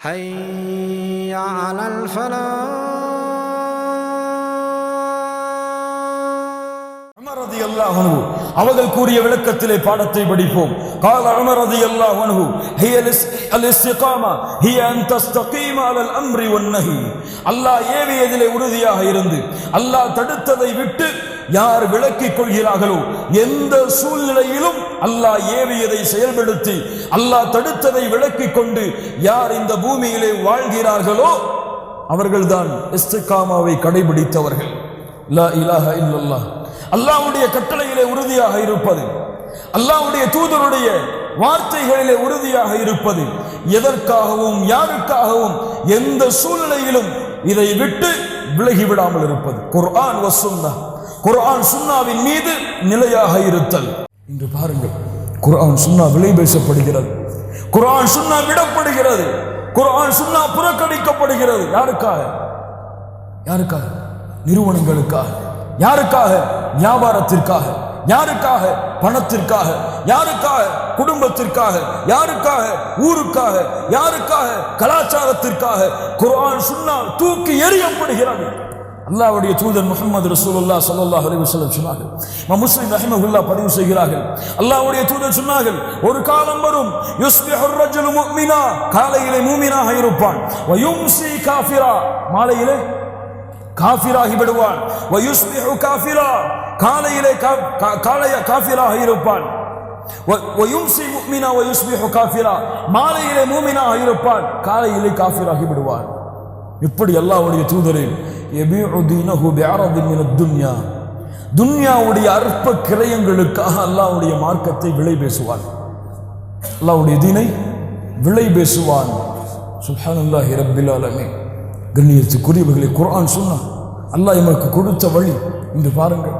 حي على الفلاح Umar ரலியல்லாஹு அன்ஹு அவர்கள் கூறிய விளக்கத்திலே பாடத்தை படிப்போம் قال عمر رضي الله عنه هي الاس- الاستقامه هي ان تستقيم على الامر والنهي அல்லாஹ் ஏவியதிலே உறுதியாக இருந்து அல்லாஹ் தடுத்ததை விட்டு யார் விளக்கிக் கொள்கிறார்களோ எந்த சூழ்நிலையிலும் அல்லாஹ் ஏவியதை செயல்படுத்தி அல்லாஹ் தடுத்ததை விளக்கிக் கொண்டு யார் இந்த பூமியிலே வாழ்கிறார்களோ அவர்கள்தான் இஸ்திகாமாவை கடைபிடித்தவர்கள். லா இலாஹ இல்லல்லாஹ். அல்லாஹ்வுடைய கட்டளையிலே உறுதியாக இருப்பது அல்லாவுடைய தூதருடைய வார்த்தைகளிலே உறுதியாக இருப்பது எதற்காகவும் யாருக்காகவும் எந்த சூழ்நிலையிலும் இதை விட்டு விலகி விடாமல் இருப்பது. குர்ஆன் வசுன்னா குரான் சுன்னாவின் மீது நிலையாக இருத்தல். இன்று பாருங்கள் குர்ஆன் சுன்னா விலை பேசப்படுகிறது. குர்ஆன் சுன்னா விடப்படுகிறது. குர்ஆன் சுன்னா புறக்கணிக்கப்படுகிறது. யாருக்காக? யாருக்காக? நிறுவனங்களுக்காக. யாருக்காக? வியாபாரத்திற்காக. யாருக்காக? பணத்திற்காக. யாருக்காக? குடும்பத்திற்காக. யாருக்காக? ஊருக்காக. யாருக்காக? கலாச்சாரத்திற்காக. குர்ஆன் சுன்னா தூக்கி எறியப்படுகிறது. அல்லாவுடைய தூதர் முகமது ரசூலுல்லா சல்லாஹ் அலி வசலம் சொன்னார்கள். முஸ்லிம் ரஹிமகுல்லா பதிவு செய்கிறார்கள். அல்லாவுடைய தூதர் சொன்னார்கள் ஒரு காலம் வரும் காலையிலே மூமினாக இருப்பான். காஃபிரா மாலையிலே காஃபிராகி விடுவான். காஃபிரா காலையிலே காஃபிராக இருப்பான். மாலையிலே மூமினாக இருப்பான். காலையிலே காஃபிராகி விடுவான். இப்படி எல்லாவுடைய தூதரே துன்யா துன்யாவுடைய அற்ப கிரயங்களுக்காக அல்லாஹ்வுடைய மார்க்கத்தை விலை பேசுவான். அல்லாஹ்வுடைய தீனை விலை பேசுவான். சுப்ஹானல்லாஹி ரப்பில் ஆலமீன். கண்ணியத்துக்குரியவர்களை குரான் சொன்னான் அல்லாஹ் எமக்கு கொடுத்த வழி. இன்று பாருங்கள்.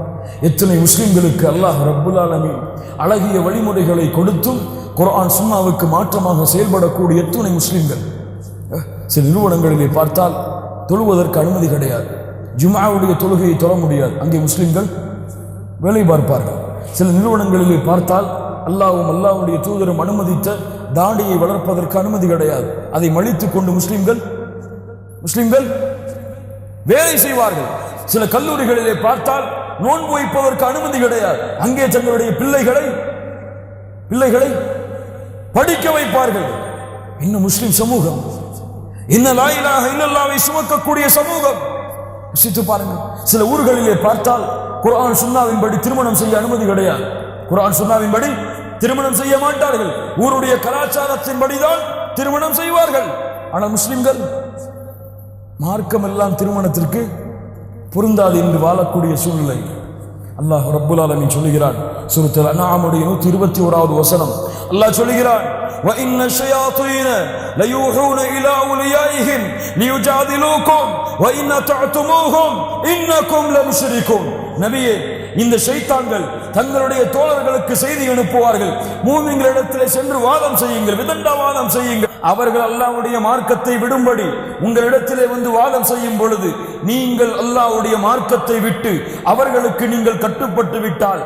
எத்தனை முஸ்லிம்களுக்கு அல்லாஹ் ரப்புல் ஆலமீன் அழகிய வழிமுறைகளை கொடுத்தும் குரான் சுன்னாவுக்கு மாற்றமாக செயல்படக்கூடிய எத்தனை முஸ்லிம்கள்? சில நிறுவனங்களிலே பார்த்தால் தொழுவதற்கு அனுமதி கிடையாது. ஜுமாவுடைய தொழுகையை தொழ முடியாது. அங்கே முஸ்லிம்கள் வேலை பார்ப்பார்கள். சில நிறுவனங்களிலே பார்த்தால் அல்லாவும் அல்லாவுடைய தூதரும் அனுமதித்த தாடியை வளர்ப்பதற்கு அனுமதி கிடையாது. அதை மழித்துக் கொண்டு முஸ்லிம்கள் முஸ்லிம்கள் வேலை செய்வார்கள். சில கல்லூரிகளிலே பார்த்தால் நோன்பு வைப்பதற்கு அனுமதி கிடையாது. அங்கே தங்களுடைய பிள்ளைகளை பிள்ளைகளை படிக்க வைப்பார்கள். இன்னும் முஸ்லிம் சமூகம் என்ன லாயிலாக இல்லல்லாவை சுமக்கக்கூடிய சமூகம். யோசித்து பாருங்கள். சில ஊர்களிலே பார்த்தால் குர்ஆன் சுண்ணாவின்படி திருமணம் செய்ய அனுமதி கிடையாது. குரான் சுண்ணாவின்படி திருமணம் செய்ய மாட்டார்கள். ஊருடைய கலாச்சாரத்தின்படிதான் திருமணம் செய்வார்கள். ஆனால் முஸ்லிம்கள் மார்க்கம் எல்லாம் திருமணத்திற்கு பொருந்தாது என்று வாழக்கூடிய சூழ்நிலை. அல்லாஹ் ரப்புல் ஆலமீன் சொல்லுகிறான் சூரத்துல் அன்ஆமுடைய 121 ஓராவது வசனம் அல்லாஹ் சொல்லுகிறான் وَإِنَّ الشَّيَاطِينَ لَيُوحُونَ إِلَى أَوْلِيَائِهِمْ لِيُجَادِلُوكُمْ وَإِنَّ تَعْتُمُوهُمْ إِنَّكُمْ لَمُشْرِكُونَ நபியே இந்த ஷைத்தான்கள் தங்களுடைய தோழர்களுக்கு செய்தி அனுப்புவார்கள் மூமிங்களிடத்திலே சென்று வாதம் செய்யுங்கள் விதண்டாவாதம் செய்யுங்கள் அவர்கள் அல்லாவுடைய மார்க்கத்தை விடும்படி உங்களிடத்திலே வந்து வாதம் செய்யும் பொழுது நீங்கள் அல்லாவுடைய மார்க்கத்தை விட்டு அவர்களுக்கு நீங்கள் கட்டுப்பட்டு விட்டால்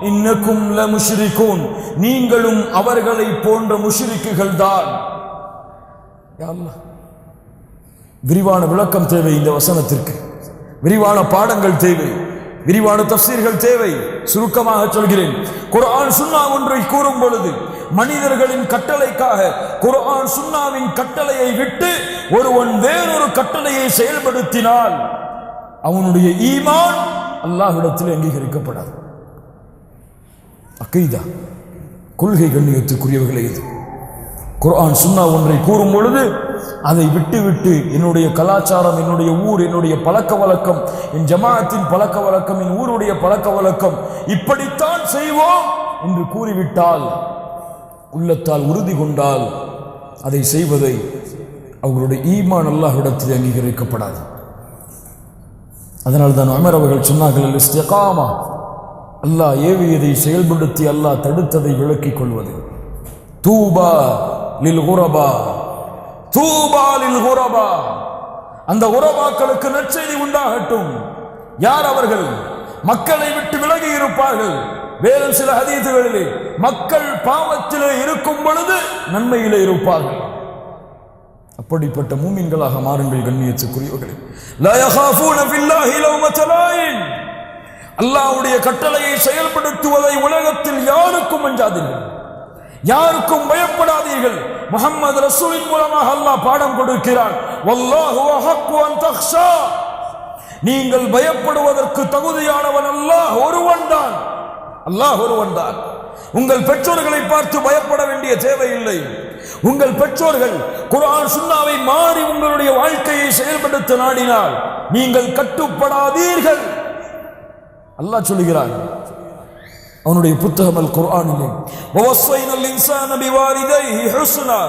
இன்னக்கும் ல முஷ்ரிகூன் நீங்களும் அவர்களை போன்ற முஷ்ரிக்குகள் தான். விரிவான விளக்கம் தேவை இந்த வசனத்திற்கு. விரிவான பாடங்கள் தேவை. விரிவான தப்சீர்கள் தேவை. சுருக்கமாக சொல்கிறேன். குரான் சுண்ணா ஒன்றை கூறும் பொழுது மனிதர்களின் கட்டளைக்காக குரான் சுன்னாவின் கட்டளையை விட்டு ஒருவன் வேறொரு கட்டளையை செயல்படுத்தினால் அவனுடைய ஈமான் அல்லாஹிடத்தில் அங்கீகரிக்கப்படாது. அக்கைதா கொள்கை கண்ணியத்துக்குரியவர்களே இது. குர்ஆன் சுன்னா ஒன்றை கூறும் பொழுது அதை விட்டுவிட்டு என்னுடைய கலாச்சாரம் என்னுடைய ஊர் என்னுடைய பழக்க வழக்கம் என் ஜமாத்தின் பழக்க வழக்கம் என் ஊருடைய பழக்க வழக்கம் இப்படித்தான் செய்வோம் என்று கூறிவிட்டால் உள்ளத்தால் உறுதி கொண்டால் அதை செய்வதை அவர்களுடைய ஈமான் அல்லாஹிடத்தில் அங்கீகரிக்கப்படாது. அதனால் தான் அமர் அவர்கள் சொன்னார்கள் இஸ்திகாமா அல்லாஹ் ஏவியதை செயல்படுத்தி அல்லாஹ் தடுத்ததை விளக்கிக் கொள்வது. தூபா லில் குரபா தூபா லில் குரபா அந்த உறவாக்களுக்கு நற்செய்தி உண்டாகட்டும். யார் அவர்கள்? மக்களை விட்டு விலகி இருப்பார்கள். வேறு சில ஹதீதுகளிலே மக்கள் பாவத்திலே இருக்கும் பொழுது நன்மையிலே இருப்பார்கள். அப்படிப்பட்ட மூமின்களாக மாறுங்கள் கண்ணியத்துக்குரியவர்களே. அல்லாவுடைய அல்லாஹ்வுடைய கட்டளையை செயல்படுத்துவதை உலகத்தில் யாருக்கும் அஞ்சாதீர்கள். யாருக்கும் பயப்படாதீர்கள். முகமது ரசூலின் மூலமாக அல்லாஹ் பாடம் கொடுக்கிறான். தக்ஷா நீங்கள் பயப்படுவதற்கு தகுதியானவன் அல்லாஹ் ஒருவன் தான். அல்லாஹ் ஒருவன் தான் உங்கள் பெற்றோர்களை பார்த்து பயப்பட வேண்டிய தேவையில்லை உங்கள் பெற்றோர்கள் குர்ஆன் சுன்னாவை மாறி உங்களுடைய வாழ்க்கையை செயல்படுத்த நாடினால் நீங்கள் கட்டுப்படாதீர்கள் அல்லாஹ் சொல்லுகிறான் அவனுடைய புத்தகம் அல் குர்ஆனிலே ووصينا الإنسان بوالديه حسنا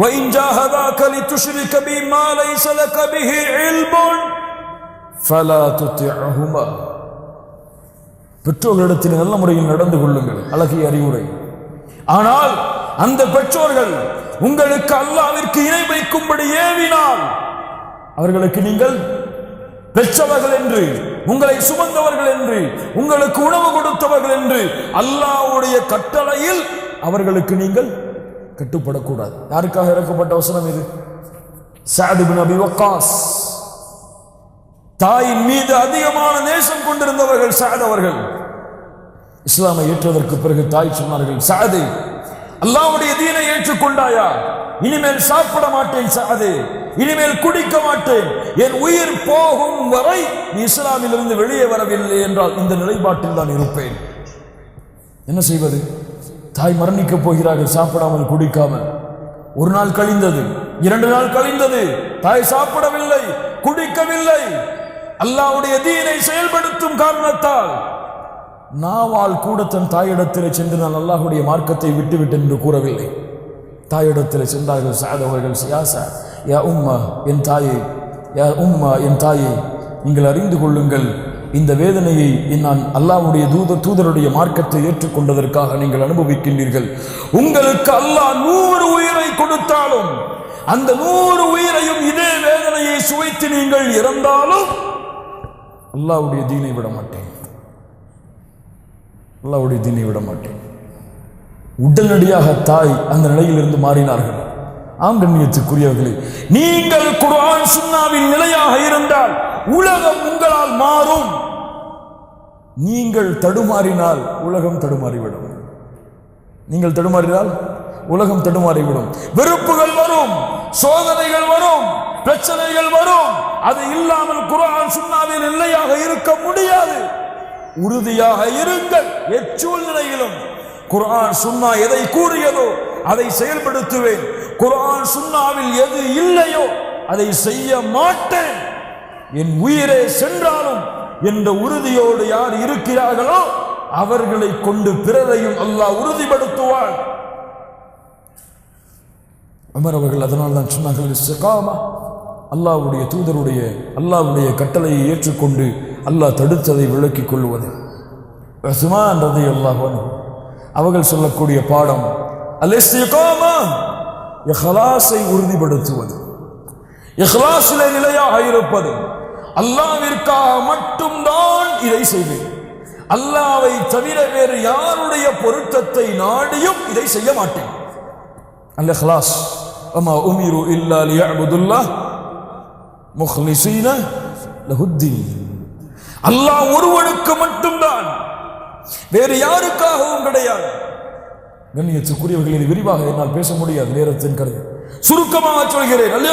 وإن جاهداك لتشرك بي ما ليس لك به علم فلا تطعهما பெற்றோர்களிடத்தில் நல்ல முறையில் நடந்து கொள்ளுங்கள். அழகிய அறிவுரை. ஆனால் அந்த பெற்றோர்கள் உங்களுக்கு அல்லாவிற்கு இணை வைக்கும்படி ஏவினால் அவர்களுக்கு நீங்கள் பெற்றவர்கள் என்று உங்களை சுமந்தவர்கள் என்று உங்களுக்கு உணவு கொடுத்தவர்கள் என்று அல்லாஹ்வுடைய கட்டளையில் அவர்களுக்கு நீங்கள் கட்டுப்படக்கூடாது. யாருக்காக இறக்கப்பட்ட வசனம் இது? சாதுபின் அபி வக்காஸ். தாயின் மீது அதிகமான நேசம் கொண்டிருந்தவர்கள் சாதவர்கள் இஸ்லாமை ஏற்றதற்கு பிறகு தாய் சொன்னார்கள் சாது அல்லாவுடைய தீனை ஏற்றுக்கொண்டாயா? இனிமேல் சாப்பிட மாட்டேன் சாது. இனிமேல் குடிக்க மாட்டேன். என் உயிர் போகும் வரை நீ இஸ்லாமிலிருந்து வெளியே வரவில்லை என்றால் இந்த நிலைப்பாட்டில் தான் இருப்பேன். என்ன செய்வது? தாய் மரணிக்க போகிறார்கள் சாப்பிடாமல் குடிக்காமல். ஒரு நாள் கழிந்தது இரண்டு நாள் கழிந்தது தாய் சாப்பிடவில்லை குடிக்கவில்லை. அல்லாவுடைய தீனை செயல்படுத்தும் காரணத்தால் நாவால் கூட தன் தாயிடத்தில் சென்று நான் அல்லாஹுடைய மார்க்கத்தை விட்டுவிட்டேன் என்று கூறவில்லை. தாயிடத்தில் சென்றார்கள் சாத் அவர்கள் யா யா உம்மா என் தாயே யா உம்மா என் தாயே நீங்கள் அறிந்து கொள்ளுங்கள் இந்த வேதனையை நான் அல்லாஹ்வுடைய தூத தூதருடைய மார்க்கத்தை ஏற்றுக்கொண்டதற்காக நீங்கள் அனுபவிக்கின்றீர்கள். உங்களுக்கு அல்லாஹ் நூறு உயிரை கொடுத்தாலும் அந்த நூறு உயிரையும் இதே வேதனையை சுவைத்து நீங்கள் இறந்தாலும் அல்லாஹ்வுடைய தீனை விட மாட்டேன். அல்லாவுடைய தீனை விட மாட்டேன். உடனடியாக தாய் அந்த நிலையிலிருந்து மாறினார்கள். ஆம் கண்ணியத்துக்குரியவர்களே நீங்கள் குர்ஆன் சுன்னாவின் நிலையாக இருந்தால் உலகம் உங்களால் மாறும். நீங்கள் தடுமாறினால் உலகம் தடுமாறிவிடும். நீங்கள் தடுமாறினால் உலகம் தடுமாறிவிடும். வெறுப்புகள் வரும் சோதனைகள் வரும் பிரச்சனைகள் வரும். அது இல்லாமல் குர்ஆன் சுன்னாவின் நிலையாக இருக்க முடியாது. உறுதியாக இருங்கள். எச்சூழ்நிலையிலும் குரான் சுன்னா எதை கூறியதோ அதை செயல்படுத்துவேன். குரான் சுன்னாவில் எது இல்லையோ அதை செய்ய மாட்டேன். என் உயிரே சென்றாலும் என்ற உறுதியோடு யார் இருக்கிறார்களோ அவர்களை கொண்டு பிறரையும் அல்லாஹ் உறுதிப்படுத்துவார் அமர் அவர்கள் அதனால் தான் சொன்னார்கள் அல்லாவுடைய தூதருடைய அல்லாஹ்வுடைய கட்டளையை ஏற்றுக்கொண்டு அல்லாஹ் தடுத்ததை விளக்கிக் கொள்வது. உஸ்மான் ரதி அன்ஹு அவர்கள் சொல்லக்கூடிய பாடம் அல் இஹ்லாஸை உறுதிப்படுத்துவது இஹ்லாஸில் நிலையாக இருப்பது அல்லாவிற்காக மட்டும்தான் இதை செய்வேன். அல்லாவை தவிர வேறு யாருடைய பொருத்தத்தை நாடியும் இதை செய்ய மாட்டேன். அல்ல ஹலாஸ் அம்மா உமிரு இல்லா அபுதுல்லா முஹ்லிசீன லஹுத்தீன் அல்லாஹ் ஒருவனுக்கு மட்டும்தான். வேறு யாருக்காகவும் கிடையாது. கண்ணியத்துக்குரியவர்கள் இது விரிவாக என்னால் பேச முடியாது நேரத்தின் கருது சுருக்கமாக சொல்கிறேன். அல்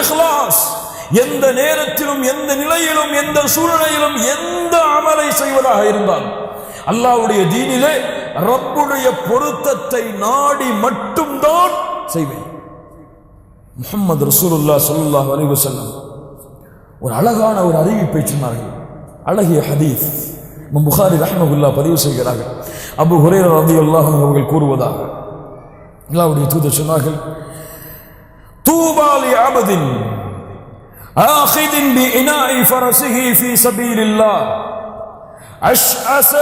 எந்த நேரத்திலும் எந்த நிலையிலும் எந்த சூழ்நிலையிலும் எந்த அமலை செய்வதாக இருந்தால் அல்லாவுடைய தீனிலே ரப்புடைய பொருத்தத்தை நாடி மட்டும்தான் செய்வேன். முஹம்மது ரசூலுல்லா சொல்லுல்லா வலிவு செல்லம் ஒரு அழகான ஒரு அறிவிப்பை சொன்னார்கள். அழகிய ஹதீஸ் இமாம் புகாரி ரஹ்மகுல்லா பதிவு செய்கிறார்கள் அபு ஹுரைரா ரலியல்லாஹு அன்ஹு அவர்கள் கூறுவதாக அல்லாஹ்வுடைய தூதர் சொன்னார்கள் தூபா லி அபதின் آخذ بإناء فرسه في سبيل الله أشعث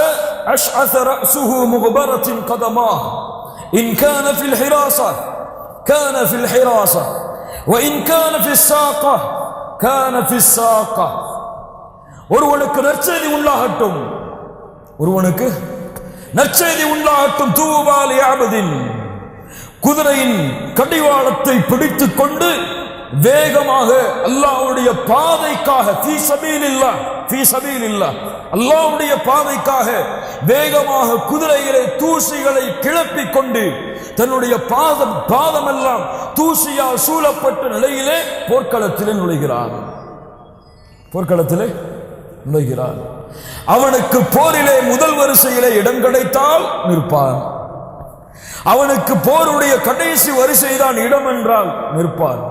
أشعث رأسه مغبرة قدماه إن كان في الحراسة كان في الحراسة وإن كان في الساقة كان في الساقة ஒருவனுக்கு நற்செய்தி உண்டாகட்டும். ஒருவனுக்கு நற்செய்தி உண்டாகட்டும். தூவால் யாபதின் குதிரையின் கடிவாளத்தை பிடித்துக் கொண்டு வேகமாக அல்லாவுடைய பாதைக்காக ஃபீ சபீலில்லா ஃபீ இல்ல அல்லாவுடைய பாதைக்காக வேகமாக குதிரைகளை தூசிகளை கிளப்பிக் கொண்டு தன்னுடைய பாதம் பாதமெல்லாம் தூசியால் சூழப்பட்ட நிலையிலே போர்க்களத்திலே நுழைகிறார். போர்க்களத்திலே நுழைகிறான் அவனுக்கு போரிலே முதல் வரிசையிலே இடம் கிடைத்தால் நிற்பான். அவனுக்கு போருடைய கடைசி வரிசைதான் இடம் என்றால் நிற்பான்.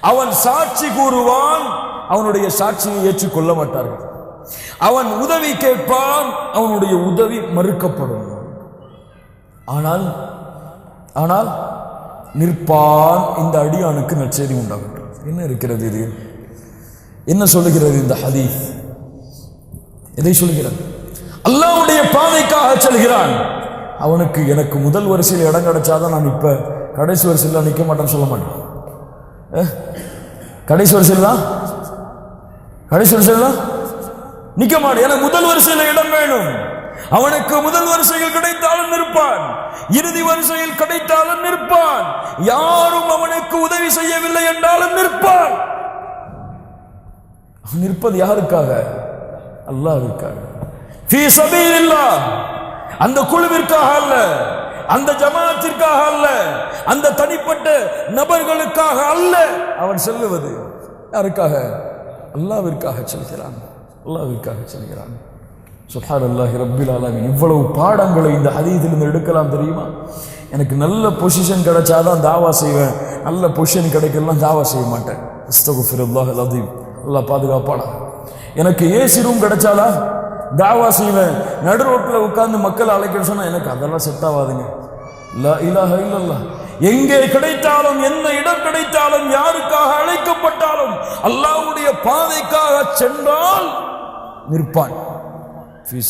அவன் சாட்சி கூறுவான் அவனுடைய சாட்சியை ஏற்றுக்கொள்ள மாட்டார்கள். அவன் உதவி கேட்பான் அவனுடைய உதவி மறுக்கப்படும். ஆனால் ஆனால் நிற்பான் இந்த அடியானுக்கு நற்செய்தி உண்டாகட்டும். என்ன இருக்கிறது இது? என்ன சொல்லுகிறது இந்த ஹதீஃப் எதை சொல்கிறான்? அல்லாவுடைய பாதைக்காக செல்கிறான். அவனுக்கு எனக்கு முதல் வரிசையில் இடம் கிடைச்சாதான் நான் இப்போ கடைசி வரிசையில் நிற்க மாட்டேன்னு சொல்ல மாட்டேன். கடைசி வரிசையில் தான்? கடைசி வரிசையில் தான்? நிற்க மாட்டேன். எனக்கு முதல் வரிசையில் இடம் வேணும். அவனுக்கு முதல் வரிசையில் கிடைத்தாலும் நிற்பான். இறுதி வரிசையில் கிடைத்தாலும் நிற்பான். யாரும் அவனுக்கு உதவி செய்யவில்லை என்றாலும் நிற்பான். நிற்பது யாருக்காக? அல்லாஹ்விற்காக ஃபீ அந்த குழுவிற்காக அல்ல அந்த ஜமாத்திற்காக அல்ல அந்த தனிப்பட்ட நபர்களுக்காக அல்ல அவன் செல்லுவது. யாருக்காக? அல்லாவிற்காக செல்கிறான். அல்லாவிற்காக செல்கிறான். சுஹார் அல்லாஹி ரப்பில் ஆலாமின். இவ்வளவு பாடங்களை இந்த ஹதீதிலிருந்து எடுக்கலாம் தெரியுமா? எனக்கு நல்ல பொசிஷன் கிடைச்சாதான் தாவா செய்வேன். நல்ல பொசிஷன் கிடைக்கலாம் தாவா செய்ய மாட்டேன். அஸ்தகுஃபிருல்லாஹ் அலதீம் அல்லாஹ் பாதுகாப்பானா எனக்கு ஏசி ரூம் கிடைச்சாலா? தாவா செய்வேன். நடு ரோட்டில் உட்கார்ந்து மக்கள் அழைக்க சொன்னால் எனக்கு அதெல்லாம் செட் ஆகாதுங்க லா இலாஹ எங்கே கிடைத்தாலும் என்ன இடம் கிடைத்தாலும் யாருக்காக அழைக்கப்பட்டாலும் அல்லாஹ்வுடைய பாதைக்காக சென்றால் நிற்பான். ஃபி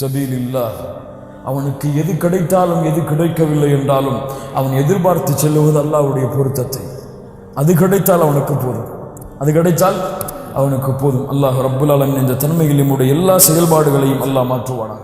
அவனுக்கு எது கிடைத்தாலும் எது கிடைக்கவில்லை என்றாலும் அவன் எதிர்பார்த்து செல்லுவது அல்லாவுடைய பொருத்தத்தை. அது கிடைத்தால் அவனுக்கு போதும். அது கிடைத்தால் அவனுக்கு போதும். அல்லாஹ் ரப்புல் அலமின் இந்த தன்மைகளின் எல்லா செயல்பாடுகளையும் அல்லாஹ் மாற்றுவானாக.